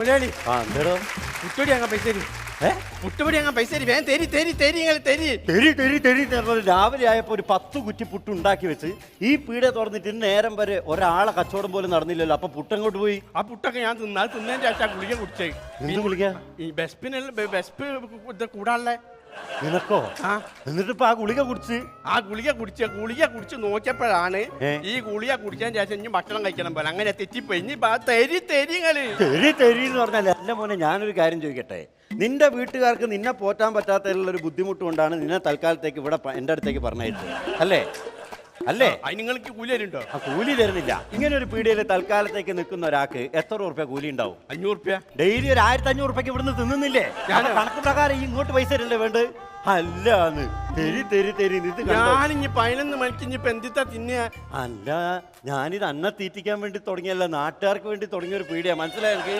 മുതലാളി ആ എന്തേടോ? മുട്ടടി അങ്ങ് പൈസ തരി. ഏ? മുട്ടപടി അങ്ങ് പൈസ തരി. വേഗം തരി തരി തരി നിങ്ങൾ തരി. തെരി തെരി തെരി എന്ന് പറഞ്ഞ് രാവിലെ ആയപ്പോ ഒരു പത്ത് കുറ്റി പുട്ട് ഉണ്ടാക്കി വെച്ച് ഈ പീടെ തുറന്നിട്ട് ഇന്ന് നേരം വരെ ഒരാളെ കച്ചവടം പോലും നടന്നില്ലല്ലോ. അപ്പൊ പുട്ടങ്ങോട്ട് പോയി? ആ പുട്ടൊക്കെ ഞാൻ തിന്നാൽ തിന്നതിന്റെ ആഴ്ച ഗുളിക കുടിച്ചേ. എന്ത് ഈ ബെസ്പിനല്ല ബെസ്പ് ഇത് കൂടാനുള്ള നിനക്കോ? എന്നിട്ട് ഇപ്പൊ ആ ഗുളിക കുടിച്ച്? ആ ഗുളിക കുടിച്ച് ഗുളിക കുടിച്ച് നോക്കിയപ്പോഴാണ്? ഈ ഗുളിക കുടിച്ചതിന് ശേഷം ഇനി ഭക്ഷണം കഴിക്കണം പോലെ. അങ്ങനെ തെറ്റിപ്പോയി. ഇനി തെരി തരി തരിങ്ങൾ തെരി തെരി എന്ന് പറഞ്ഞാൽ എന്റെ മോനെ ഞാനൊരു കാര്യം ചോദിക്കട്ടെ. നിന്റെ വീട്ടുകാർക്ക് നിന്നെ പോറ്റാൻ പറ്റാത്തതിലുള്ള ഒരു ബുദ്ധിമുട്ട് കൊണ്ടാണ് നിന്നെ തൽക്കാലത്തേക്ക് ഇവിടെ എന്റെ അടുത്തേക്ക് പറഞ്ഞയച്ചത്. അല്ലേ? അല്ലേ? അതിന് നിങ്ങൾക്ക് കൂലി തരുന്നുണ്ടോ? ആ കൂലി തരുന്നില്ല. ഇങ്ങനെ ഒരു പീടികയിൽ തൽക്കാലത്തേക്ക് നിൽക്കുന്ന ഒരാൾക്ക് എത്ര റുപ്യ കൂലി ഉണ്ടാവും? അഞ്ഞൂറ് റുപ്യ ഡെയിലി ഒരു ആയിരത്തി അഞ്ഞൂറ് റുപ്യക്ക് ഇവിടുന്ന് തിന്നുന്നില്ലേ? ഞാൻ കണക്ക് പ്രകാരം ഈ ഇങ്ങോട്ട് പൈസ തരല്ലേ വേണ്ട അല്ലാന്ന്. തെരി തെരി തെരി ഇത് കണ്ടോ? ഞാനിഞ്ഞി പതിനൊന്ന് മണിക്ക് ഇനിയിപ്പോ എന്തിത്താ തിന്നുക? അല്ല ഞാനിത് അന്ന തീറ്റിക്കാൻ വേണ്ടി തുടങ്ങിയല്ല നാട്ടുകാർക്ക് വേണ്ടി തുടങ്ങിയ ഒരു പീടിയ മനസ്സിലായി എനിക്ക്